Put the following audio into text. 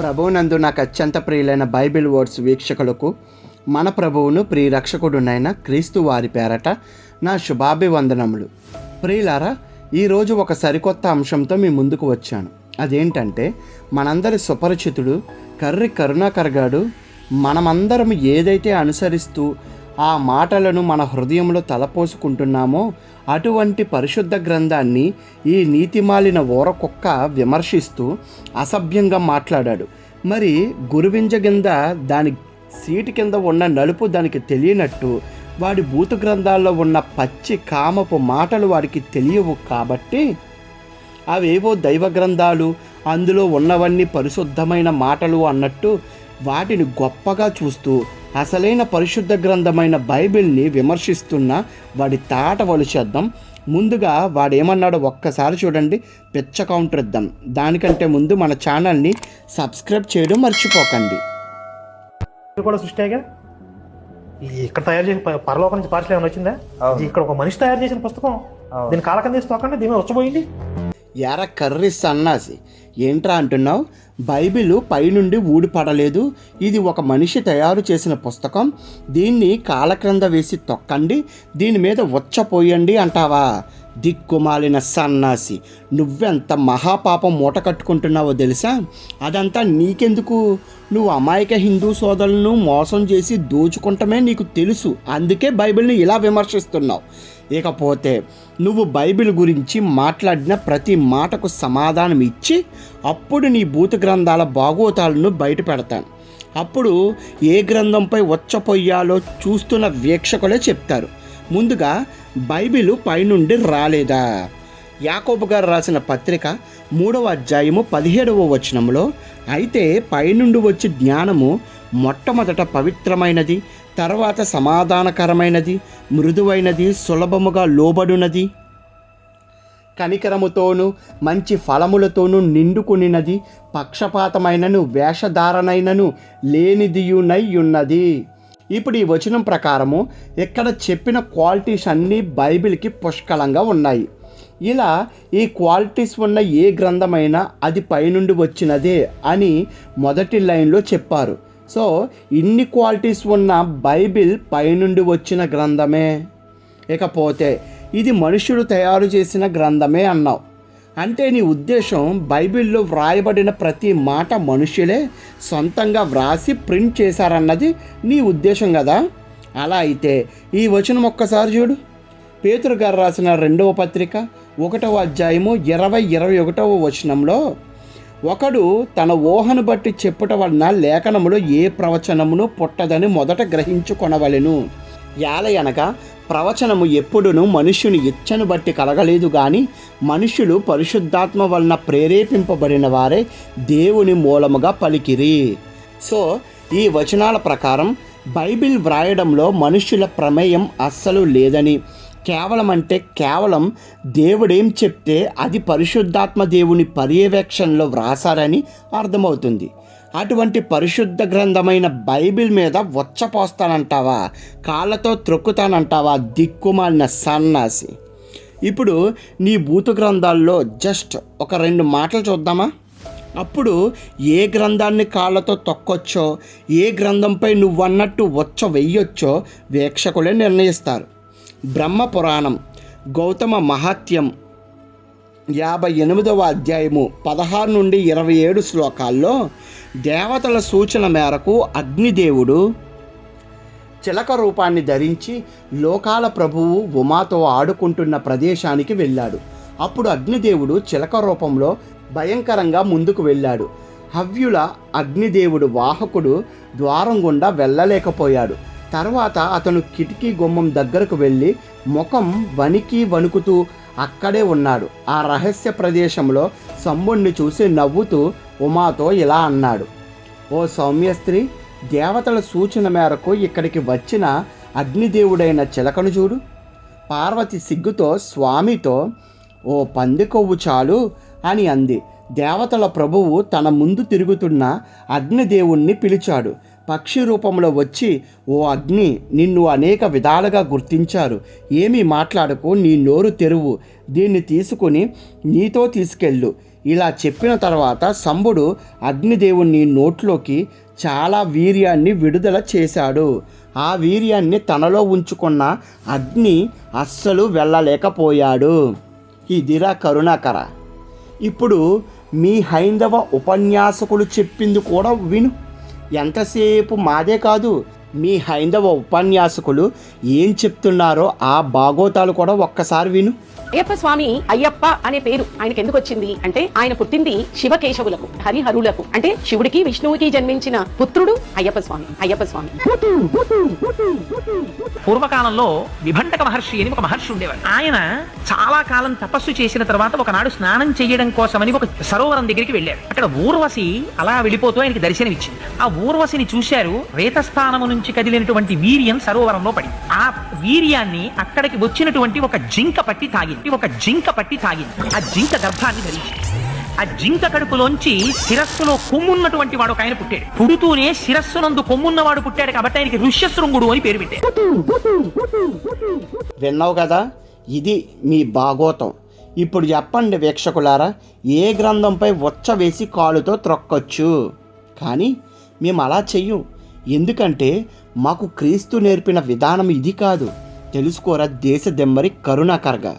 ప్రభువునందు నాకు అత్యంత ప్రియులైన బైబిల్ వర్డ్స్ వీక్షకులకు మన ప్రభువును ప్రియరక్షకుడునైన క్రీస్తు వారి పేరట నా శుభాభివందనములు. ప్రియులారా ఈరోజు ఒక సరికొత్త అంశంతో మీ ముందుకు వచ్చాను. అదేంటంటే మనందరి సుపరిచితుడు కర్రి కరుణాకర్ గారు మనమందరం ఏదైతే అనుసరిస్తూ ఆ మాటలను మన హృదయంలో తలపోసుకుంటున్నామో అటువంటి పరిశుద్ధ గ్రంథాన్ని ఈ నీతిమాలిన ఓరకొక్క విమర్శిస్తూ అసభ్యంగా మాట్లాడాడు. మరి గురువింజ కింద దాని సీటు కింద ఉన్న నలుపు దానికి తెలియనట్టు వాడి భూత గ్రంథాల్లో ఉన్న పచ్చి కామపు మాటలు వాడికి తెలియవు కాబట్టి అవేవో దైవ గ్రంథాలు అందులో ఉన్నవన్నీ పరిశుద్ధమైన మాటలు అన్నట్టు వాటిని గొప్పగా చూస్తూ అసలైన పరిశుద్ధ గ్రంథమైన బైబిల్ని విమర్శిస్తున్న వాడి తాట వలిచేద్దాం ముందుగా వాడు ఏమన్నాడో ఒక్కసారి చూడండి. పిచ్చ కౌంటర్ ఇద్దాం దానికంటే ముందు మన ఛానల్ని సబ్స్క్రైబ్ చేయడం మర్చిపోకండి. కూడా సృష్టిగా ఇక్కడ తయారు చేసిన పరలోకం నుంచి పార్సల్ ఏమైనా వచ్చిందా? ఇక్కడ ఒక మనిషి తయారు చేసిన పుస్తకం దీని కాలకం తీసి తొక్కండి దీని మీద వచ్చపోయింది ఎర కర్రీ సన్నాసి. ఏంట్రా అంటున్నావు? బైబిల్ పైనుండి ఊడిపడలేదు. ఇది ఒక మనిషి తయారు చేసిన పుస్తకం. దీన్ని కాలక్రంద వేసి తొక్కండి. దీని మీద ఉచ్చపోయండి అంటావా? దిక్కుమాలిన సన్నాసి నువ్వెంత మహాపాపం మూట కట్టుకుంటున్నావో తెలుసా? అదంతా నీకెందుకు? నువ్వు అమాయక హిందూ సోదరులను మోసం చేసి దోచుకుంటమే నీకు తెలుసు. అందుకే బైబిల్ని ఇలా విమర్శిస్తున్నావు. ఇకపోతే నువ్వు బైబిల్ గురించి మాట్లాడిన ప్రతి మాటకు సమాధానం ఇచ్చి అప్పుడు నీ భూత గ్రంథాల బాగోతాలను బయట పెడతాను. అప్పుడు ఏ గ్రంథంపై వచ్చపోయాలో చూస్తున్న వీక్షకులే చెప్తారు. ముందుగా బైబిలు పైనుండి రాలేదా? యాకోబు గారు రాసిన పత్రిక మూడవ అధ్యాయము పదిహేడవ వచనంలో అయితే పైనుండి వచ్చే జ్ఞానము మొట్టమొదట పవిత్రమైనది తర్వాత సమాధానకరమైనది మృదువైనది సులభముగా లోబడునది. కనికరముతోను మంచి ఫలములతోనూ నిండుకునినది పక్షపాతమైనను వేషధారణైనను లేనిదియునై ఉన్నది. ఇప్పుడు ఈ వచనం ప్రకారము ఇక్కడ చెప్పిన క్వాలిటీస్ అన్నీ బైబిల్కి పుష్కలంగా ఉన్నాయి. ఇలా ఈ క్వాలిటీస్ ఉన్న ఏ గ్రంథమైనా అది పైనుండి వచ్చినదే అని మొదటి లైన్లో చెప్పారు. సో ఇన్ని క్వాలిటీస్ ఉన్న బైబిల్ పైనుండి వచ్చిన గ్రంథమే. ఇకపోతే ఇది మనుషుడు తయారు చేసిన గ్రంథమే అన్నావు. అంటే నీ ఉద్దేశం బైబిల్లో వ్రాయబడిన ప్రతి మాట మనుషులే సొంతంగా వ్రాసి ప్రింట్ చేశారన్నది నీ ఉద్దేశం కదా? అలా అయితే ఈ వచనం ఒక్కసారి చూడు. పేతురు గారు రాసిన రెండవ పత్రిక ఒకటవ అధ్యాయము ఇరవై ఇరవై ఒకటవ వచనంలో ఒకడు తన ఊహను బట్టి చెప్పుట వలన లేఖనములో ఏ ప్రవచనమును పుట్టదని మొదట గ్రహించుకొనవలెను. యాలయనగా ప్రవచనము ఎప్పుడునూ మనుష్యుని ఇచ్చను బట్టి కలగలేదు కానీ మనుష్యులు పరిశుద్ధాత్మ వలన ప్రేరేపింపబడిన వారే దేవుని మూలముగా పలికిరి. సో ఈ వచనాల ప్రకారం బైబిల్ వ్రాయడంలో మనుష్యుల ప్రమేయం అస్సలు లేదని కేవలం అంటే కేవలం దేవుడేం చెప్తే అది పరిశుద్ధాత్మ దేవుని పర్యవేక్షణలో వ్రాసారని అర్థమవుతుంది. అటువంటి పరిశుద్ధ గ్రంథమైన బైబిల్ మీద వచ్చపోస్తానంటావా? కాళ్ళతో త్రొక్కుతానంటావా? దిక్కుమాలిన సన్నాసి. ఇప్పుడు నీ భూత గ్రంథాల్లో జస్ట్ ఒక రెండు మాటలు చూద్దామా? అప్పుడు ఏ గ్రంథాన్ని కాళ్ళతో తొక్కొచ్చో ఏ గ్రంథంపై నువ్వన్నట్టు వచ్చ వెయ్యొచ్చో వీక్షకులే నిర్ణయిస్తారు. బ్రహ్మ పురాణం గౌతమ మహాత్యం యాభై ఎనిమిదవ అధ్యాయము పదహారు నుండి ఇరవై ఏడు శ్లోకాల్లో దేవతల సూచన మేరకు అగ్నిదేవుడు చిలక రూపాన్ని ధరించి లోకాల ప్రభువు ఉమాతో ఆడుకుంటున్న ప్రదేశానికి వెళ్ళాడు. అప్పుడు అగ్నిదేవుడు చిలక రూపంలో భయంకరంగా ముందుకు వెళ్ళాడు. హవ్యుల అగ్నిదేవుడు వాహకుడు ద్వారం గుండా వెళ్ళలేకపోయాడు. తర్వాత అతను కిటికీ గుమ్మం దగ్గరకు వెళ్ళి ముఖం వణికి వణుకుతూ అక్కడే ఉన్నాడు. ఆ రహస్య ప్రదేశంలో సమ్ముణ్ణి చూసి నవ్వుతూ ఉమాతో ఇలా అన్నాడు. ఓ సౌమ్య స్త్రీ దేవతల సూచన మేరకు ఇక్కడికి వచ్చిన అగ్నిదేవుడైన చిలకను చూడు. పార్వతి సిగ్గుతో స్వామితో ఓ పంది కొవ్వు చాలు అని అంది. దేవతల ప్రభువు తన ముందు తిరుగుతున్న అగ్నిదేవుణ్ణి పిలిచాడు. పక్షి రూపంలో వచ్చి ఓ అగ్ని నిన్ను అనేక విధాలుగా గుర్తించారు. ఏమీ మాట్లాడకు నీ నోరు తెరువు. దీన్ని తీసుకుని నీతో తీసుకెళ్ళు. ఇలా చెప్పిన తర్వాత శంభుడు అగ్నిదేవుని నోట్లోకి చాలా వీర్యాన్ని విడుదల చేశాడు. ఆ వీర్యాన్ని తనలో ఉంచుకున్న అగ్ని అస్సలు వెళ్ళలేకపోయాడు. ఇదిరా కరుణాకర ఇప్పుడు మీ హైందవ ఉపన్యాసకులు చెప్పింది కూడా విను. ఎంతసేపు మాదే కాదు మీ హైందవ ఉపన్యాసకులు ఏం చెప్తున్నారో ఆ భాగోతాలు కూడా ఒక్కసారి విను. అయ్యప్ప స్వామి అయ్యప్ప అనే పేరు ఆయనకి ఎందుకు వచ్చింది? అంటే ఆయన పుట్టింది శివకేశవులకు హరిహరులకు. అంటే శివుడికి విష్ణువుకి జన్మించిన పుత్రుడు అయ్యప్ప స్వామి అయ్యప్ప స్వామి. పూర్వకాలంలో విభంటక మహర్షి అని ఒక మహర్షి ఉండేవాడు. ఆయన చాలా కాలం తపస్సు చేసిన తర్వాత ఒకనాడు స్నానం చేయడం కోసమని ఒక సరోవరం దగ్గరికి వెళ్ళారు. అక్కడ ఊర్వశి అలా వెళ్ళిపోతూ ఆయనకి దర్శనమిచ్చింది. ఆ ఊర్వశిని చూశారు రేతస్థానము నుంచి కదిలినటువంటి వీర్యం సరోవరంలో పడింది. ఆ వీర్యాన్ని అక్కడికి వచ్చినటువంటి ఒక జింక పట్టి తాగింది. ఒక జింక పట్టి తాగింది. ఆ జింక గర్భాన్ని ధరించింది. ఆ జింక కడుపులోంచి శిరస్సులో కొమ్మున్నటువంటి వాడు ఒక ఆయన పుట్టాడు. పుడుతూనే శిరస్సునందు కొమ్మున్నవాడు పుట్టాడు కాబట్టి ఆయనకి ఋష్యశృంగుడు అని పేరు పెట్టాడు విన్నావు కదా? ఇది మీ భాగోతం. ఇప్పుడు చెప్పండి వీక్షకులారా ఏ గ్రంథంపై ఉచ్చ వేసి కాలుతో త్రొక్కొచ్చు? కానీ మేము అలా చెయ్యం. ఎందుకంటే మాకు క్రీస్తు నేర్పిన విధానం ఇది కాదు. తెలుసుకోరా దేశ దెమ్మరి కరుణాకరగా?